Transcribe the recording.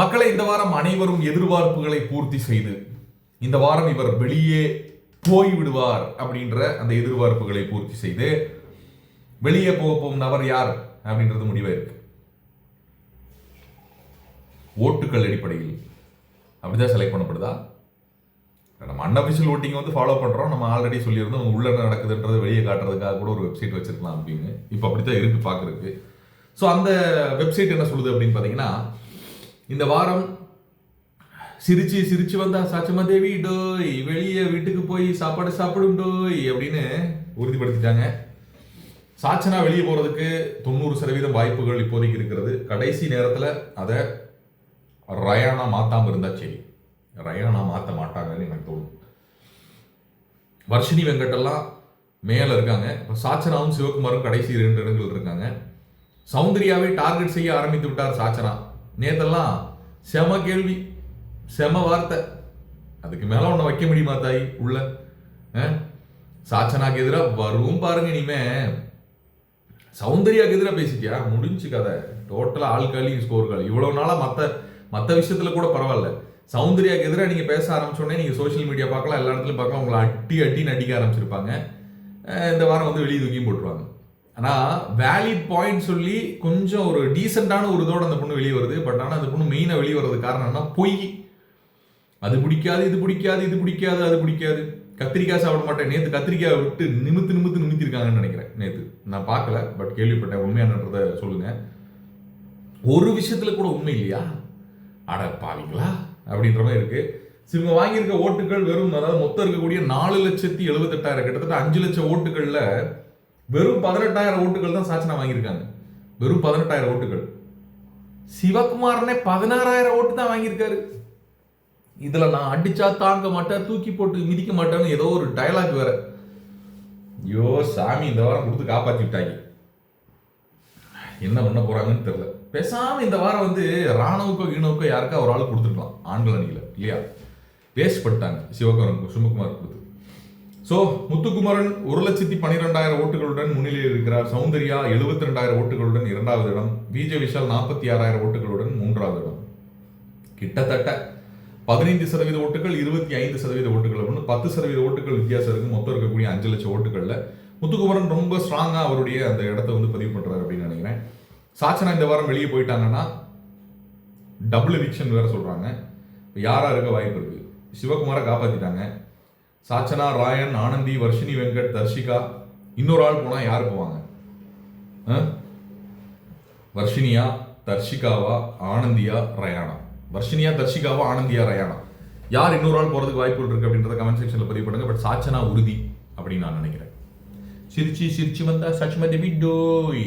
மக்களை இந்த வாரம் அனைவரும் எதிர்பார்ப்புகளை பூர்த்தி செய்து இந்த வாரம் இவர் வெளியே போய் விடுவார் அப்படின்ற அந்த எதிர்பார்ப்புகளை பூர்த்தி செய்து வெளியே போக போகும் நபர் யார் அப்படின்றது முடிவா இருக்கு. ஓட்டுகள் அடிப்படையில் அப்படிதான் செலக்ட் பண்ணப்படுதா? நம்ம அன்அபிஷியல் ஓட்டிங் வந்து ஃபாலோ பண்றோம். நம்ம ஆல்ரெடி சொல்லியிருந்தோம் உள்ள என்ன நடக்குதுன்றது வெளியே காட்டுறதுக்காக கூட ஒரு வெப்சைட் வச்சிருக்கலாம் அப்படின்னு. இப்போ அப்படித்தான் இருக்கு பார்க்குறதுக்கு. ஸோ அந்த வெப்சைட் என்ன சொல்லுது அப்படின்னு பார்த்தீங்கன்னா இந்த வாரம் சிரிச்சு சிரிச்சு வந்தா சச்சமா தேவி டோய் வெளியே வீட்டுக்கு போய் சாப்பாடு சாப்பிடும் டோய் அப்படின்னு உறுதிப்படுத்திட்டாங்க. சாச்சனா வெளியே போகிறதுக்கு தொண்ணூறு சதவீதம் வாய்ப்புகள் இப்போதைக்கு இருக்கிறது. கடைசி நேரத்தில் அதை ரயானா மாற்றாமல் இருந்தால் சரி. ரயானா மாற்ற மாட்டாங்கன்னு எனக்கு தோணும். வர்ஷினி வெங்கட்டெல்லாம் மேலே இருக்காங்க. இப்போ சாச்சனாவும் சிவகுமாரும் கடைசி ரெண்டு இடங்கள் இருக்காங்க. சௌந்தர்யாவே டார்கெட் செய்ய ஆரம்பித்து விட்டார் சாச்சனா. நேத்தெல்லாம் செம கேள்வி செம வார்த்தை. அதுக்கு மேல ஒன்றை வைக்க முடியுமா தாய்? உள்ள. சாச்சனாக்கு எதிராக வரும் பாருங்க இனிமே. சௌந்தர்யாக்கு எதிராக பேசிட்டியா? முடிஞ்சு கதை. டோட்டலாக ஆள்காலி ஸ்கோர் காலி இவ்வளோ நாளாக மற்ற மற்ற விஷயத்தில் கூட பரவாயில்ல. சௌந்தர்யாக்கு எதிராக நீங்கள் பேச ஆரம்பிச்சோடனே நீங்கள் சோஷியல் மீடியா பார்க்கலாம் எல்லா இடத்துலையும் பார்க்கலாம். உங்களை அட்டி அட்டி நடிக்க ஆரம்பிச்சிருப்பாங்க. இந்த வாரம் வந்து வெளியே தூக்கியும் போட்டுருவாங்க. ஆனால் வேலிட் பாயிண்ட் சொல்லி கொஞ்சம் ஒரு டீசெண்டான ஒரு இதோட அந்த பொண்ணு வெளியே வருது. பட் ஆனால் அந்த பொண்ணு மெயினாக வெளியே வர்றது காரணம் என்ன பொய். அது பிடிக்காது இது பிடிக்காது இது பிடிக்காது அது பிடிக்காது. கத்திரிக்காய் சாப்பிட மாட்டேன். நேற்று கத்திரிக்காய் விட்டு நிமித்து நிமித்து நிமித்திருக்காங்கன்னு நினைக்கிறேன் நேற்று நான் பார்க்கல பட் கேள்விப்பட்டேன். உண்மையானன்றதை சொல்லுங்க. ஒரு விஷயத்துல கூட உண்மை இல்லையா? அட பாவீங்களா? அப்படின்ற மாதிரி இருக்கு. இவங்க வாங்கியிருக்க ஓட்டுகள் வெறும் அதாவது மொத்தம் இருக்கக்கூடிய நாலு லட்சத்தி எழுபத்தெட்டாயிரம் கிட்டத்தட்ட அஞ்சு லட்சம் ஓட்டுகளில் வெறும் பதினெட்டாயிரம் ஓட்டுகள் தான் சாச்சனா வாங்கியிருக்காங்க. வெறும் பதினெட்டாயிரம் ஓட்டுகள். சிவகுமாரனே பதினாறாயிரம் ஓட்டு தான் வாங்கியிருக்காரு. இதில் நான் அடிச்சா தாங்க மாட்டேன் தூக்கி போட்டு மிதிக்க மாட்டேன்னு ஏதோ ஒரு டயலாக் வேற. ஐயோ சாமி இந்த வாரம் கொடுத்து காப்பாற்றி விட்டாங்க. என்ன பண்ண போறாங்கன்னு தெரியல. பேசாமல் இந்த வாரம் வந்து ராணுவுக்கோ ஈனோக்கோ யாருக்கா ஒரு ஆள் கொடுத்துருக்கலாம். ஆண்கள் அணியில் இல்லையா? வேஸ்ட் பண்ணிட்டாங்க. சிவகுமாரன் சிவகுமார் கொடுத்து. ஸோ முத்துக்குமரன் ஒரு லட்சத்தி பன்னிரெண்டாயிரம் ஓட்டுகளுடன் முன்னிலையில் இருக்கிறார். சௌந்தர்யா எழுபத்தி ரெண்டாயிரம் ஓட்டுகளுடன் இரண்டாவது இடம். விஜய் விஷால் நாற்பத்தி ஆறாயிரம் ஓட்டுகளுடன் மூன்றாவது இடம். கிட்டத்தட்ட பதினைந்து சதவீத ஓட்டுகள் இருபத்தி ஐந்து சதவீத ஓட்டுகள் அப்படின்னு பத்து சதவீத ஓட்டுகள் வித்தியாசம் இருக்கு. மொத்தம் இருக்கக்கூடிய அஞ்சு லட்சம் ஓட்டுகளில் முத்துக்குமரன் ரொம்ப ஸ்ட்ராங்காக அவருடைய அந்த இடத்த வந்து பதிவு பண்ணுறாரு அப்படின்னு நினைக்கிறேன். சாச்சனா இந்த வாரம் வெளியே போயிட்டாங்கன்னா டபுள் எவிக்ஷன் வேறு சொல்கிறாங்க யாராக இருக்க வாய்ப்பு இருக்குது சிவகுமாரை காப்பாற்றிட்டாங்க சாச்சனா ராயன் ஆனந்தி வர்ஷினி வெங்கட் தர்ஷிகா இன்னொரு ஆள் போனால் யார் போவாங்க? வர்ஷினியா தர்ஷிகாவா ஆனந்தியா ரயானா? வர்ஷினியா தர்ஷிகாவா ஆனந்தியா ரயானா? யார் இன்னொரு ஆள் போறதுக்கு வாய்ப்புகள் இருக்கு அப்படின்றத கமெண்ட் செக்ஷன்ல பதிவு பண்ணுங்க. பட் சாச்சனா உறுதி அப்படின்னு நான் நினைக்கிறேன். சிரிச்சு சிரிச்சு வந்தா சச்சுமதி விடோய்